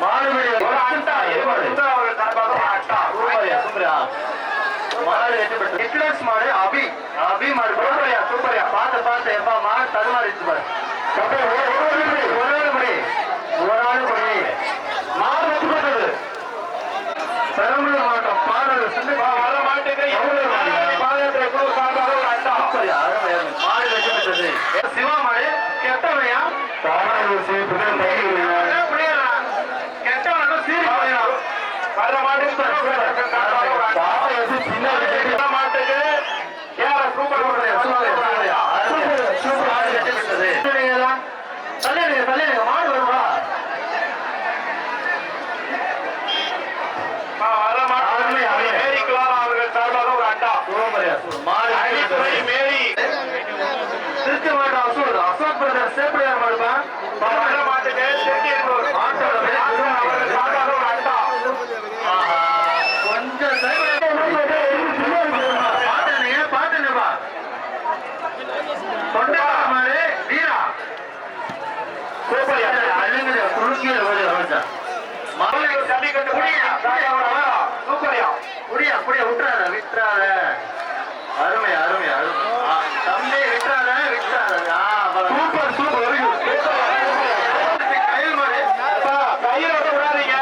மாடு அபி. அபி மாடு. சூப்பர்யா சூப்பர்யா. பார்த்து பார்த்து எப்பா மாடு தடுமாறிச்சு பாரு. ஒரு ஆள் முடி ஒரு ஆள் முடி மாடு வெற்றி பெற்றது. பெரம்பலூர் மாவட்டம் பாடல் சிந்து வர மாட்டுக்கு பாதயாத்திரை குழு சார்பாக ஒரு அண்டா சூப்பர்யா மாடு வெற்றி பெற்றது. சிவா மாடு கெட்டவையா தாராளூர் சிவப்பு சீரி போயிடலாம் வர மாட்டுக்கு சார்பாக ஒரு அண்டா வர மாட்டுக்கு ஏற சூப்பர் வர மாட்டுக்கு மேரி கிளாரா அவர்கள் அசோக் ஒரு அண்டா அடித்துறை மேரி வர மாட்டுக்கு செட்டியனூர் அவர்கள் சார்பாக ஒரு அண்டா ஜல்லிக்கட்டு முடியா சூப்பரியா புரியா புரியா விட்டுறாத விட்டுறாத அருமை அருமை அருமை ஆ, தம்பி விட்டுறாத விட்டுறாத ஆ, அவ்வளவு. சூப்பர் சூப்பர் வெரி குட் கையில் மாடு அப்பா, கையில விட விடாதீங்க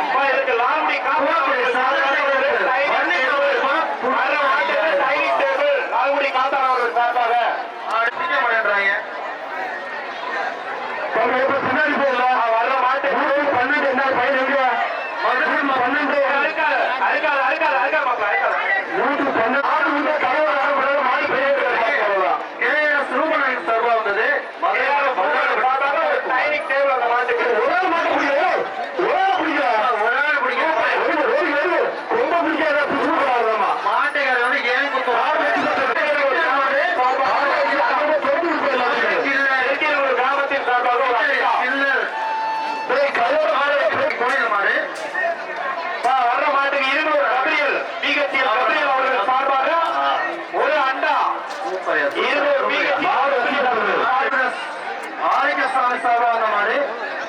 அப்பா, இதுக்கு லாங்குடி காப்பா வர மாட்டுக்கு டைனிங் டேபிள் லாங்குடி காத்தார் அவர்கள் சார்பாக அடிக்க மாட்டேன்றாங்க பின்னாடி போயிடல வர்ற மாட்டுக்கு பன்னெண்டு என்ன பையன் எங்க பன்னெண்டு அழுக்காது அழுக்காது அழுக்காது அழுக்காது மாப்பிள அழுக்காது நூற்று பன்னெண்டு ஆடு வந்து தலைவர் ஆகப்படாத மாடு பெரிய கேஎஸ் ரூபநாயகன் சார்பா வந்தது டைனிங் டேபிள் அந்த மாட்டுக்கு ஒரே மாட்டு பிடிக்கும் ஒரே பிடிக்கும் ஒரு நாள் பிடிக்கும் ரொம்ப பிடிக்காத சூப்பராகலாமா மாட்டுக்காரர் வந்து ஏன் ஒரு கிராமத்தின் சார்பாக ஒரு அண்டா. கோயில் மாடு பா, வர்ற மாட்டுக்கு இருநூறு கபிரியல் பிகத்தியல் கபிரியல் அவர்கள் சார்பாக ஒரு அண்டா சூப்பர்யா இருநூறு பிகத்தியல் மாடு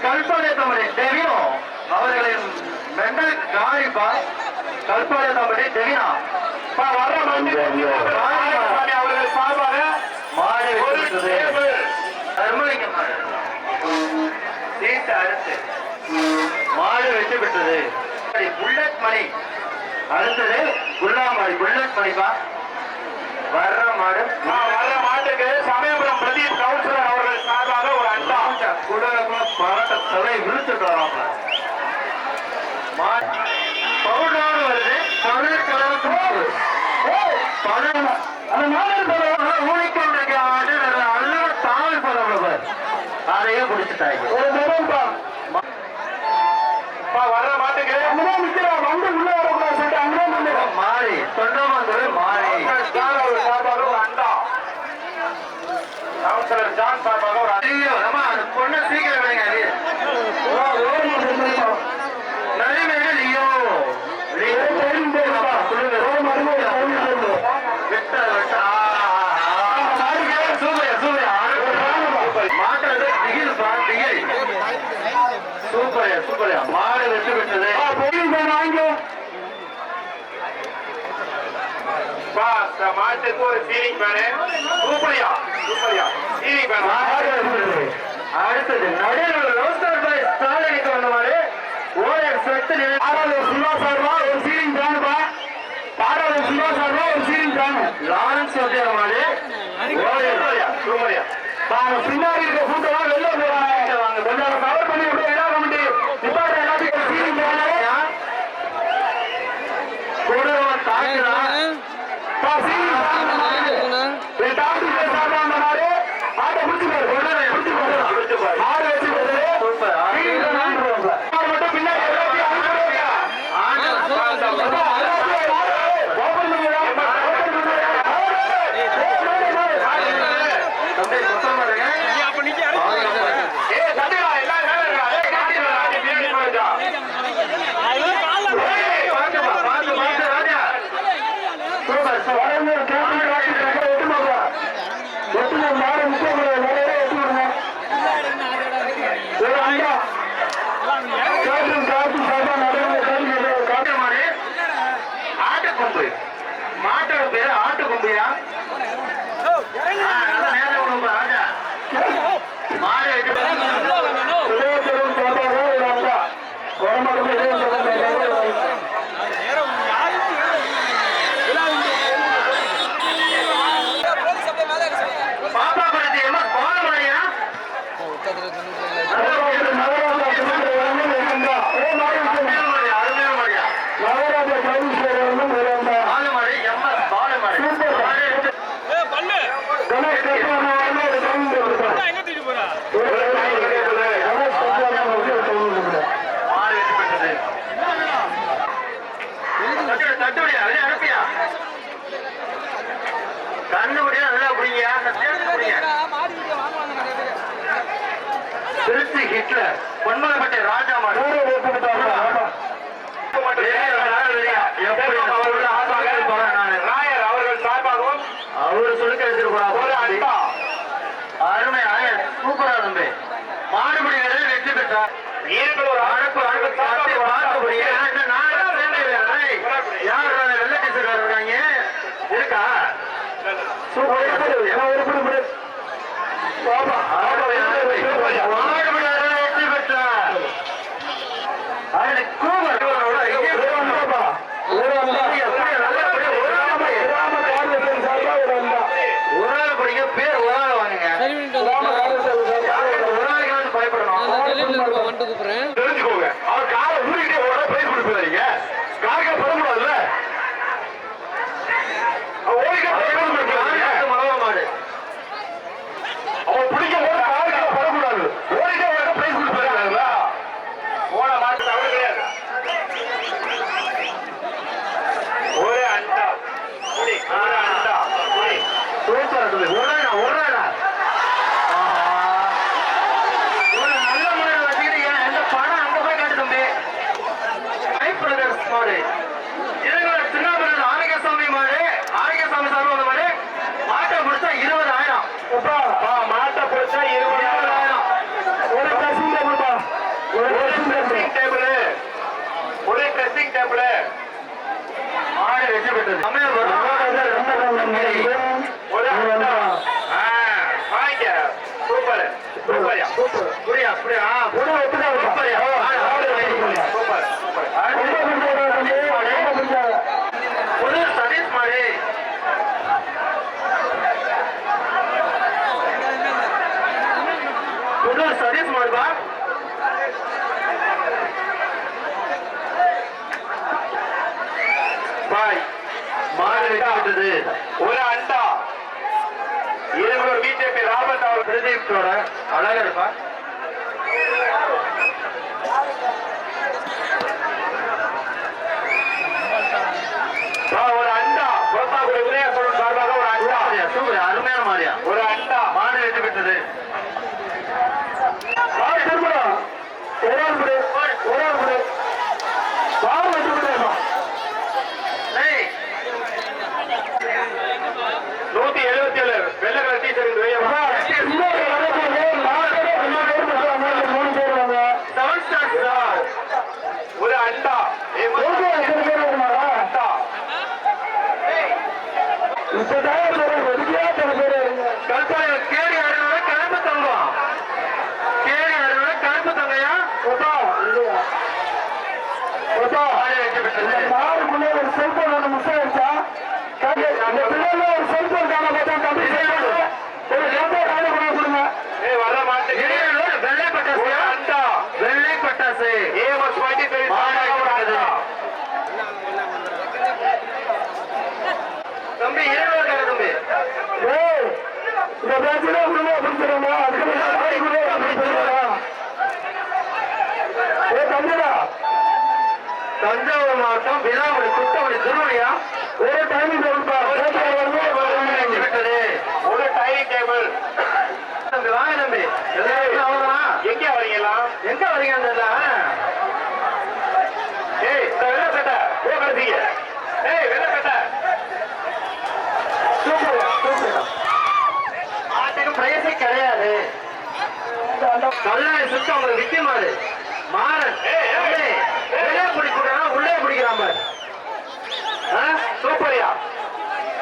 கல்பனை தம்பி டெவினோ அவர்களின் மெண்டல் காரிப்பா கல்பனை தம்பி டெவினா. வர்ற அவர்கள் சார்பாக மாடு ஒரு வெற்றி டேபிள் தர்மலிங்க மாடு சீட்டு அடுத்து மாடு வெற்றி பெற்றது புல்லட் மணி. அடுத்தது குல்லாமாடி புல்லட் மணிப்பா. வர்ற மாடு. வர்ற மாட்டுக்கு சமயபுரம் பிரதீப் கவுன்சிலர் அவர்கள் சார்பாக ஒரு அண்டா. குடலக்குள்ள பரட்ட தலை விழுத்துட்டு வராப்ல பவுடரோடு வருது. பவுடர் கலருக்கு பணம் அந்த மாதிரி ஊழிக்கொண்டிருக்க ஆடு அல்ல தாவல் பதம் அதையே பிடிச்சிட்டாங்க ஒரு தடவைப்பா. பா, வர்ற மாட்டுக்கு. அங்கதான் நிக்கிறோம் வந்து உள்ள வரக்கூடாது சொல்லிட்டு அங்கதான் மாறி தொண்டமாந்துறை மாறி ஜான் அவர்கள் சார்பாக ஒரு அண்டா கவுன்சிலர் ஜான் சார்பாக ஒரு அண்டா நம்ம அந்த சீக்கிரம் மாடு வெற்றி பெற்றது மாட்டுக்கு ஒரு சீலிங் பேனு சூப்பரியா சூப்பரியா. அடுத்தது நடுவில் ரோஸ்டர் பாய் ஸ்டாலினுக்கு வந்த மாதிரி ஓரர் செத்து பாடாளூர் சிவா சார்பா ஒரு சீலிங் பேனுப்பா பாடாளூர் சிவா சார்பா ஒரு சீலிங் பேனு லாரன்ஸ் வந்து சூப்பரியா பாருங்க பின்னாடி இருக்க கூட்டம் வெளில போறாங்க வாங்க. கொஞ்சம் கவர் பண்ணி அப்படியே விழா கமிட்டி நிப்பாட்டு எல்லாத்துக்கும் சீலிங் பேனு கொடுவன் தாக்குறான். பா, மாட்டோட பேரு ஆட்டு கொம்புயா ரோட்ல ஒன்பதுபட்டி ராஜா நாயர் அவர்கள் சார்பாகவும் அவரு சொல்லிக்க வச்சிருக்கிறார் ஒரு அன்பா. அருமை ஆயர் சூப்பரா தம்பி. மாறுபடி வெற்றி பெற்றார். ஈரங்களூர் அனுப்பு அனுப்பு சாப்பிட்டு பார்க்கக்கூடிய யார் இருக்காங்க? இருக்கா? சூப்பர் எப்படி மாடு. இளைஞர் திருநாபுரம் ஆரோக்கியசாமி மாடு. ஆரோக்கியசாமி சார்பு அந்த மாடு. மாட்டை பிடிச்சா இருபதாயிரம். மாட்டை மாட்ட இருபதாயிரம். இருபது ட்ரெஸ்ஸிங் டேபிள்ப்பா ஒரு ட்ரெஸ்ஸிங் டேபிள் ஒரு ட்ரெஸ்ஸிங் டேபிள் மாடு வெற்றி பெற்றது. சமயம் ஒரு சூப்பர். சூப்பர். புரியா புரியா. ரூபாய் மாறு ஒரு அண்டா. இருநூறு பிஜேபி ராபர்ட் அவர் பிரதீப்டோட அழகா இருப்பா. ஒரு அண்டா. பொறுப்பாக்குடி உதயசோழன் சார்பாக ஒரு அண்டா. சூப்பர் அருமையான மாதிரியா ஒரு அண்டா. மாடு வெற்றி பெற்றது தஞ்சாவூர் மாவட்டம் விழாமணி குத்தமணி துருமணியா ஒரு டைமிங் டேபிள் விட்டது ஒரு டைமிங் டேபிள் தம்பி வாங்க தம்பி. எல்லாரும் அவ்வளோதானா எங்க வரீங்களா? எங்க வரீங்க அந்த ஏய் வெள்ள சட்டை ஓ ஏய் வெள்ள சட்டை சூப்பர் சூப்பர். ஆட்டுக்கு கிடையாது. நல்லா சுத்தம். உங்களுக்கு விற்க மாறு மாறன். ஏய் வெளியே பிடிக்கூடா உள்ளே பிடிக்கிறாம சூப்பரியா.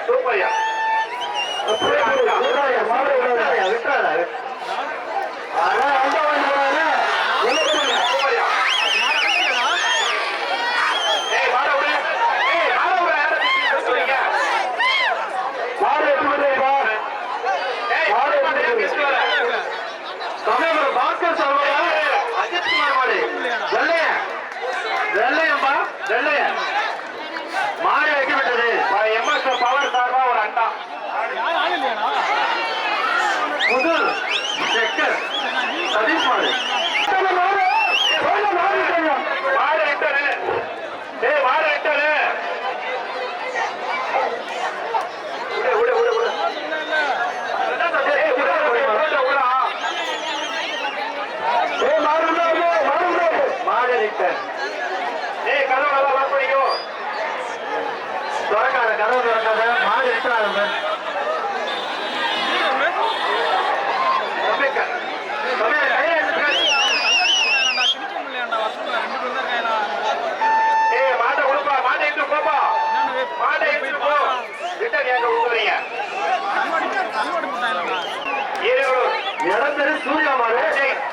சூப்பரியா. விட்டாரா விட்டாரா ஆனா டாக்டர் ஏய் கதவு நல்லா லாக் பண்ணிக்கோ. திறக்காத கதவு திறக்காத. மாடு எடுத்துறாத சார் நடந்தது சூரியமாறு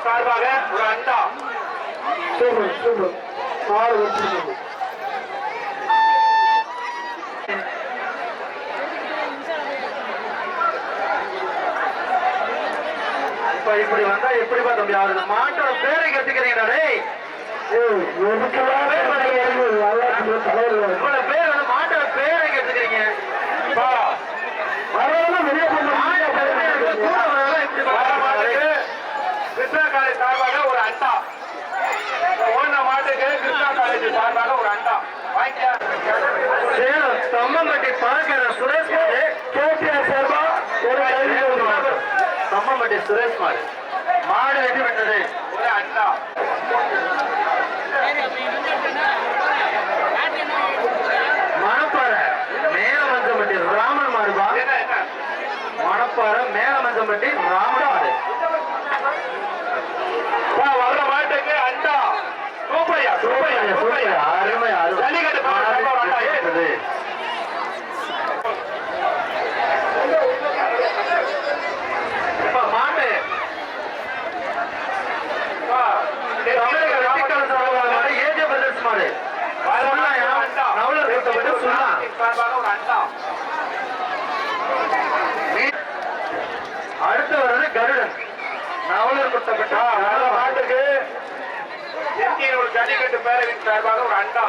சார்பாக ஒரு அண்டா. வெற்றி இப்படி வந்தா எப்படிப்பா தம்பி? ஆகுது மாட்டோட பேரை கத்துக்கிறீங்கடா டேய் இவ்வளவு பேர் வந்து மாட்டோட பேரை கத்துக்கிறீங்க மாட்டை பெருமையா கூட வரலாம் இப்படி வர மாட்டோட மாட்டுக்கு கிருஷ்ணா காலேஜ் சார்பாக ஒரு அண்டா ஓன மாட்டுக்கு கிருஷ்ணா காலேஜ் சார்பாக ஒரு அண்டா வாங்கிக்க சேலம் சுரேஷ் மாடு கேபிஆர் சார்பா ஒரு தம்மம்பட்டி சுரேஷ் மாடு மாடு வெற்றி பெற்றது ஒரு அண்டா மணப்பாறை மேலமஞ்சம்பட்டி ராமன் மாடுபா மணப்பாறை மேலமஞ்சம்பட்டி ராமன் மாடு. வர்ற மாட்டுக்கு அண்டா சூப்பர்யா சூப்பர்யா சூப்பர்யா அருமை அருமை ஜல்லிக்கட்டு பாரு, மாடு பாரு, அண்டா, வெற்றி ஏ. பெற்றது. இப்ப மாடு வா, தமிழக வெற்றிக்கான சார்பாக மாடு ஏஜே பிரதர்ஸ் மாடு வர்ற சொல்லலாம் மாட்டுக்கு யா. அண்டா. நவலர் கொடுத்தப்பட்டு சொல்லலாம் சார்பாக ஒரு அண்டா அடுத்து வர்றது கருடன் நவலர் கொடுத்தப்பட்ட வர்ற மாட்டுக்கு இந்திய ஒரு ஜல்லிக்கட்டு பேரவையின் சார்பாக ஒரு அண்டா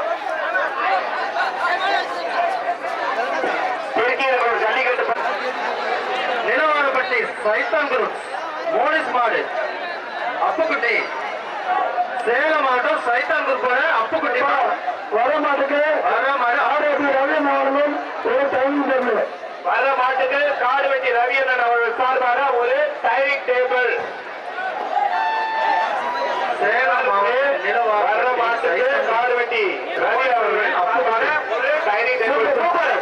திருச்சியில் ஒரு ஜல்லிக்கட்டு நிலவாரப்பட்டி சைத்தான் குரூப் மோனிஸ் மாடு அப்புக்குட்டி. சேலம் மாவட்டம் சைத்தான் அப்புக்குட்டி வர மாட்டுக்கு வர மாடு. ஆரோக்கிய ரவி மாவட்டம் ஒரு டைம் டேபிள் வர்ற மாட்டுக்கு காடு வெட்டி ரவி அண்ணன் அவர்கள் சார்பாக ஒரு டைனிங் டேபிள் சேலம் மாவட்டம் வர்ற நிலவாரப்பட்டி மாட்டுக்கு சைத்தான் காடு வெட்டி ரவி அவர்கள் சார்பாக ஒரு டைனிங் டேபிள் சூப்பர்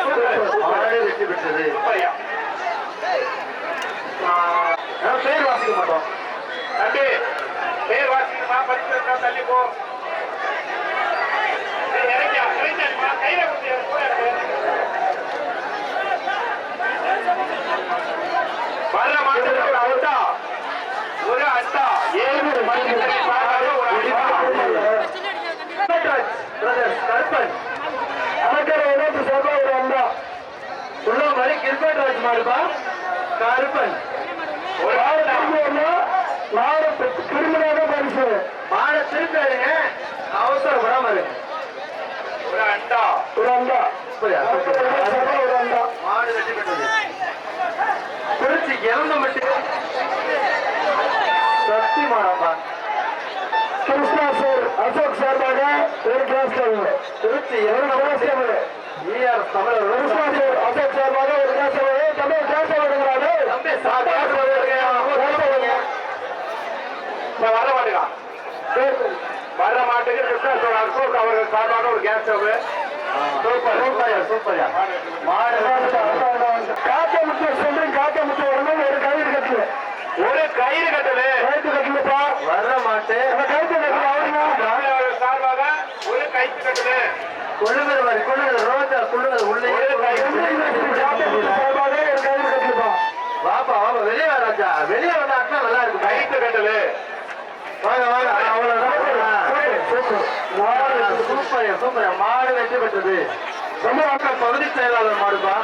சூப்பர் நான் பேர் வாசிக்க மாட்டோம். தம்பி பேர் வாசிக்கணுமா படிச்சு தள்ளி போ. கையில ஒரு ஏழு மணிக்கு கருப்பன். அமைச்சர் வினோத் சார்பா ஒரு அண்டா உள்ள மாதிரி கிரிக்கெட் ராஜ் மாடுபா கருப்பன். ஒரு அண்டா மாடு திரும்பினாக பரிசு. மாடை திருப்பி எடுங்க அவசரப்படாம இருக்கு ஒரு அண்டா. ஒரு அண்டா. ஒரு அண்டா. மாடு வெற்றி பெற்றது. திருச்சி இறந்தம்பட்டி சக்தி மாடம்பா கிருஷ்ணா சார் அசோக் சார்பாக ஒரு கிளாஸ் திருச்சி இறந்தம்பட்டி ஈஆர் வர மாட்டுக்கா வர்ற மாட்டுக்கு கிருஷ்ணா சோழ அசோக் அவர்கள் சார்பாக ஒரு கேஸ் ஸ்டவ் சூப்பர் சூப்பர்யா சூப்பர்யா காக்க முட்டை சொல்றேன் காக்க முட்டை வரணும் ஒரு கயிறு கட்டு ஒரு கயிறு கட்டலு. கயிறு கட்டுலப்பா. வர்ற மாட்டு அந்த கயிறு கட்டு அவர்கள் சார்பாக ஒரு கயிற்று கட்டலு. கொள்ளுகிற மாதிரி கொள்ளுகிற ரோஜா கொள்ளுகிற உள்ளே வாப்பா வாப்பா வெளியே ராஜா வெளியே வந்தா அக்கா நல்லா இருக்கு கயிற்று கட்டலு வாங்க வாங்க அவ்வளவுதான் சூப்பர் சூப்பர் மாடு வெற்றி பெற்றது ரொம்ப மக்கள் பகுதி செயலாளர் மாடுப்பா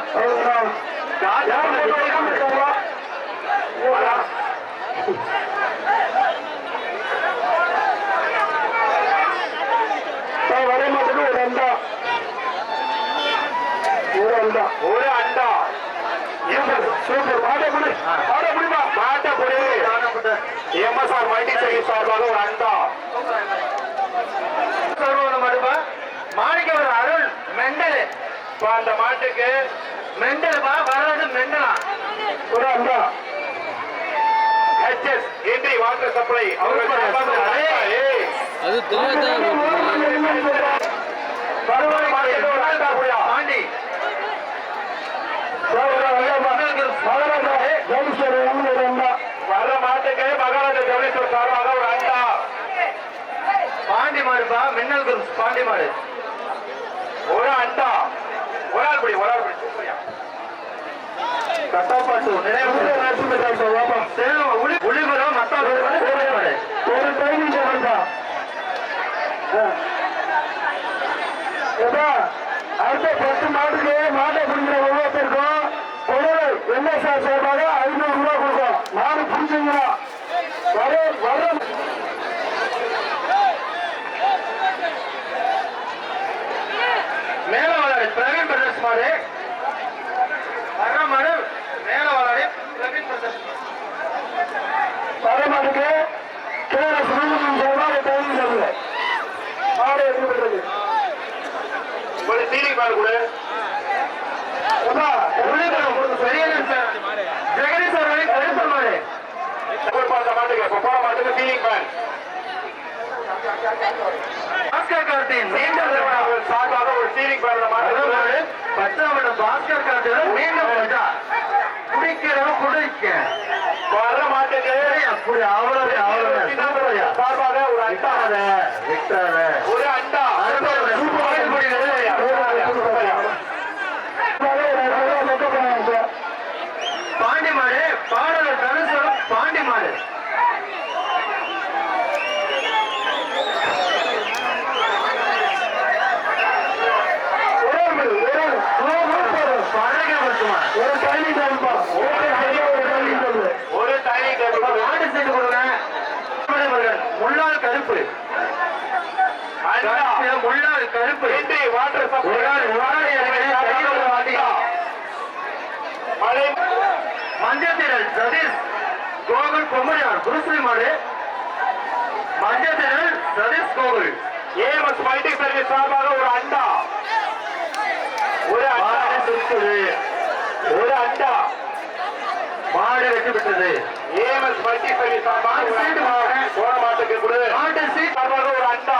வர மாட்டேங்க ஒரு அண்டா ஒரு அண்டா ஒரு அண்டா சூப்பர் மாட்டை குடி மாட்ட புடிமா மாட்ட புடி எம்எஸ்ஆர் மல்டி சர்வீஸ் சார்பாக ஒரு அண்டா சொல்லுவாங்க மாடுப்பா மாணிக்கவர் அருள் மெண்டல் இப்போ அந்த மாட்டுக்கு மெண்டல்பா வராது மெண்டலா ஒரு அண்டா ஹெச்எஸ் இன்றி வாட்டர் சப்ளை அவர்கள் சார்பாக ஒரு அண்டா. அது தெரியாத பாண்டி வர்ற மாட்டுக்கு மகாராஜா ஜவுளீஸ்வர் சார்பாக ஒரு அண்டா. பாண்டி மாடுப்பா மின்னல் குரூப் பாண்டி மாடு ஒரு அண்டா. ஒரு ஆள் படி ஒரு ஆள் படி. கட்டாப்பாட்டு நினைவு உளிபுரம் மத்தாடு ஒரு டைமிங் ஏப்பா, அடுத்த பத்து மாட்டுக்கு மாட்டை பிடிக்கிற ஒவ்வொருத்தருக்கும் என்ன சார் சார்பாக கொடுக்கும் புரிஞ்சுங்களா? பிடிச்சிங்கன்னா வர வர. மேல பிரவீன் பிரதர்ஸ் மாதிரி. வர்ற மாடு பிரவீன் பிரதர்ஸ் வர மாட்டுக்கு கீழே சுமந்திரம் டைம் சொல்லுங்க மாடு எப்படி பண்றது? ஒரு கருப்பர் மாடு பாஸ்கர் கார்த்தின் மீண்டும் சார்பாக ஒரு சீலிங் பேர்ல வர்ற மாடு பச்சாமடம் பாஸ்கர் கார்த்தின் மீண்டும் வந்தா குடிக்கிறவன் குடிக்க. வர்ற மாட்டுக்கு அப்படி அவ்வளவு அவ்வளவு சூப்பர்யா சார்பாக ஒரு அண்டா. ஒரு அண்டா. பாண்டி மாடு பாடலர் தனுசரம் பாண்டி மாடு பழக மட்டுமா ஒரு தண்ணி தருப்பா ஒரு தண்ணி ஒரு தண்ணி சொல்லு ஒரு தனி மாடு செஞ்சு கொடுங்க அவர்கள் முன்னாள் கருப்பு முன்னாள் கருப்பு. மாட்டிக்கா. மழை மஞ்சத்திரல் சதீஷ் கோகுல் பொம்மரியார் குருஸ்ரீ மாடு மஞ்சத்திரல் Sathish Gokul. AMS multi service சார்பாக ஒரு அண்டா. ஒரு அண்டா. சுத்துது ஒரு அண்டா. மாடு வெற்றி பெற்றது ஏஎம்எஸ் மல்டி சர்வீஸ் சார்பாக ஒரு சீட்டு. அண்டா. வாங்க. போன மாட்டுக்கு கொடு மாட்டு சீட் சார்பாக ஒரு அண்டா.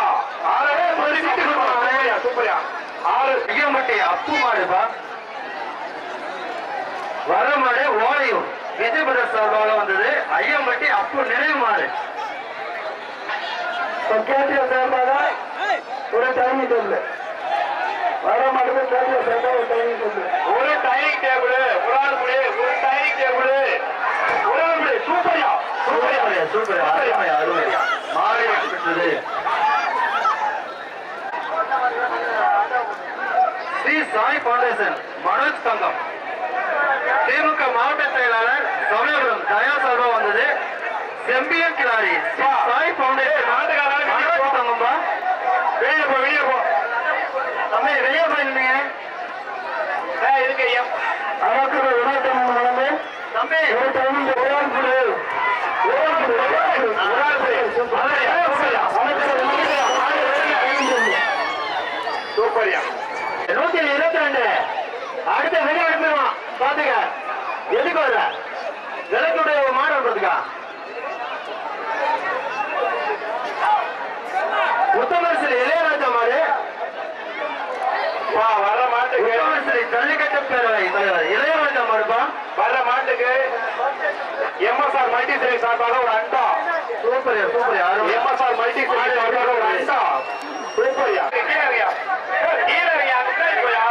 சூப்பரியா. சூப்பரியா மிகமட்டி அப்பு மாடுப்பா. வர மாடு ஓலையூர் விஜயபுர சார்பாக வந்தது. ஐயம்பட்டி அப்பு நினைவு மாடு. கேட்டிய சார்பாக ஒரு டைமிங் சொல்லு. வர மாட்டுக்கு கேட்டிய சார்பாக ஒரு டைமிங் சொல்லு. ஒரு டைனிங் டேபிள் ஒரு ஆள் முடி ஒரு டைனிங் டேபிள் ஒரு ஆள் முடி சூப்பரியா சூப்பர் சூப்பர் அருமை அருமை மாடு வெற்றி பெற்றது. சாய் பவுண்டேஷன் மனோஜ் தங்கம். திமுக மாவட்ட செயலாளர் சமயபுரம் தயா சார்பா வந்தது. செம்பியன் கிளாரி சாய் பவுண்டேஷன். மனோஜ் தங்கம்பா வெளியே போ வெளியே போ. தம்பி வெளியே போயிருந்தீங்க இதுக்கு எம் அதற்கு வினாட்டம் நடந்து தம்பி. ஒரு ஆள் முடி சூப்பரியா நூத்தி இருபத்தி ரெண்டு. அடுத்த வெளியே எடுத்துருவான் பாத்துக்க எதுக்கு வர விளக்குடைய மாடு வர்றதுக்கா உத்தமரசரி இளையராஜா மாடு வர மாட்டுக்கு. உத்தமரசரி ஜல்லிக்கட்டு பேரவை தலைவர். இளையராஜா மாடுப்பா வர மாட்டுக்கு. எம்எஸ்ஆர் மல்டி சிலை சார்பாக ஒரு அண்டா சூப்பர் சூப்பர் யாரும் எம்எஸ்ஆர் மல்டி சிலை சார்பாக ஒரு அண்டா சூப்பரியா கீழறியா கீழறியா போயா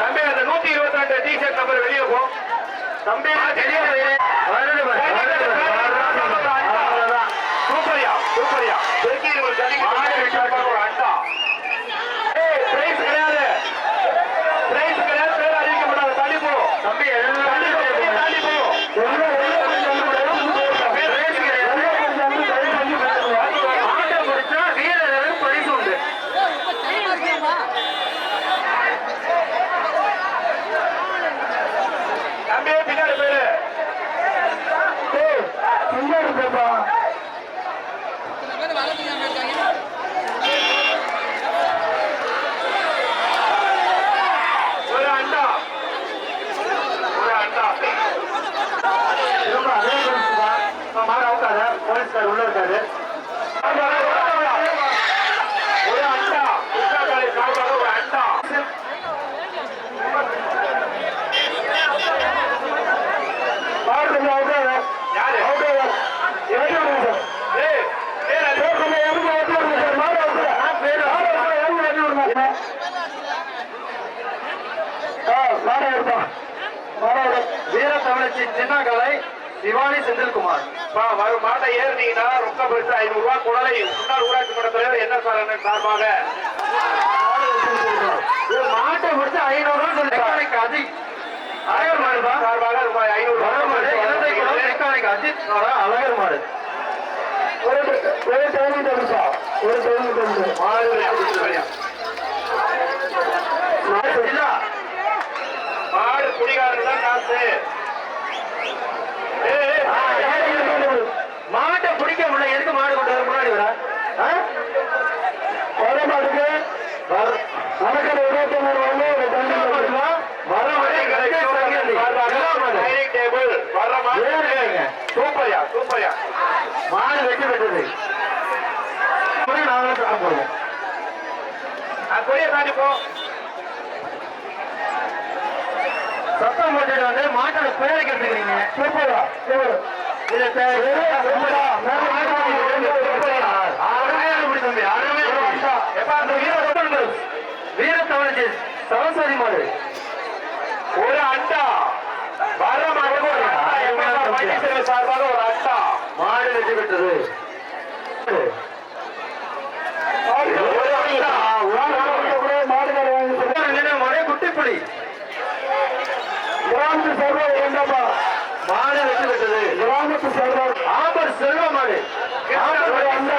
தம்பி அந்த நூத்தி இருபத்தி ரெண்டு டி ஷர்ட் நம்பர் வெளியே போ தம்பி வெளியே போயிரு. வருது பாரு, வருது பாரு. அவ்வளவுதான். சூப்பரியா சூப்பரியா. சார்பாக ஒரு அண்டா ஏய் பிரைஸ் கிடையாது பிரைஸ் கிடையாது பேர் அறிவிக்கப்படாத தள்ளி போ தம்பி எல்லாம் தள்ளி போ வெளியே போயிரு. தள்ளி போ ஆட்டை முடிச்சா வீரர்களுக்கு பரிசு உண்டு தம்பி பின்னாடி போயிரு பின்னாடி போப்பா ஒரு அண்டா ஒரு அண்டா திரும்ப அதே போலீஸ் தான் இப்ப மாடு அவுக்காத போலீஸ்கார் உள்ள இருக்காரு ஒரு அண்டா உற்சாகலை சார்பாக ஒரு அண்டா யாரு ஏய், ஏய், அது வீர தமிழச்சி சின்ன கலை சிவானி செந்தில்குமார் மாட்டை ஏறினீங்கன்னா ரொக்க பரிசு ஐநூறு ரூபாய் குடலை. முன்னாள் ஊராட்சி மன்ற தலைவர் என்ன சார் அண்ணன் சார்பாக? மாட்டை முடிச்சு ஐநூறு ரூபாய் மெக்கானிக் அஜித். அழகர் மாடுப்பா சார்பாக ரூபாய் ஐநூறு மாடு இலந்தை ரூபாய் மெக்கானிக் அஜித். அழகர் மாடு. ஒரு ஒரு தகுதி தகுதிப்பா ஒரு தகுதி மாடு இல்ல மாடு. குடிகாரன் தான் காசு ஏய், ஏய், ஆ, ஏறி இருக்கு, இருக்கு, இருக்கு. முடியல எதுக்கு மாடு கொண்டு வர முன்னாடி வர? மாட்டுக்கு? இருபத்தி மூணு வந்து. சூப்பர்யா சூப்பர்யா. மாடு வெட்டி பெற்றது நாங்களும் சாப்பிட நான் கொடிய தாண்டி போ. சத்தம் போட்டுட்டு வந்து மாட்டோட பேரை கேட்டுக்கிறீங்க சூப்பரா சூப்பரா. வீர வீர தமிழ்ச்சி, சரஸ்வதி மாடு ஒரு அண்டா. எம்எல்ஏ பன்னீர்செல்வம் சார்பாக ஒரு அண்டா. மாடு வெற்றி பெற்றது. ahora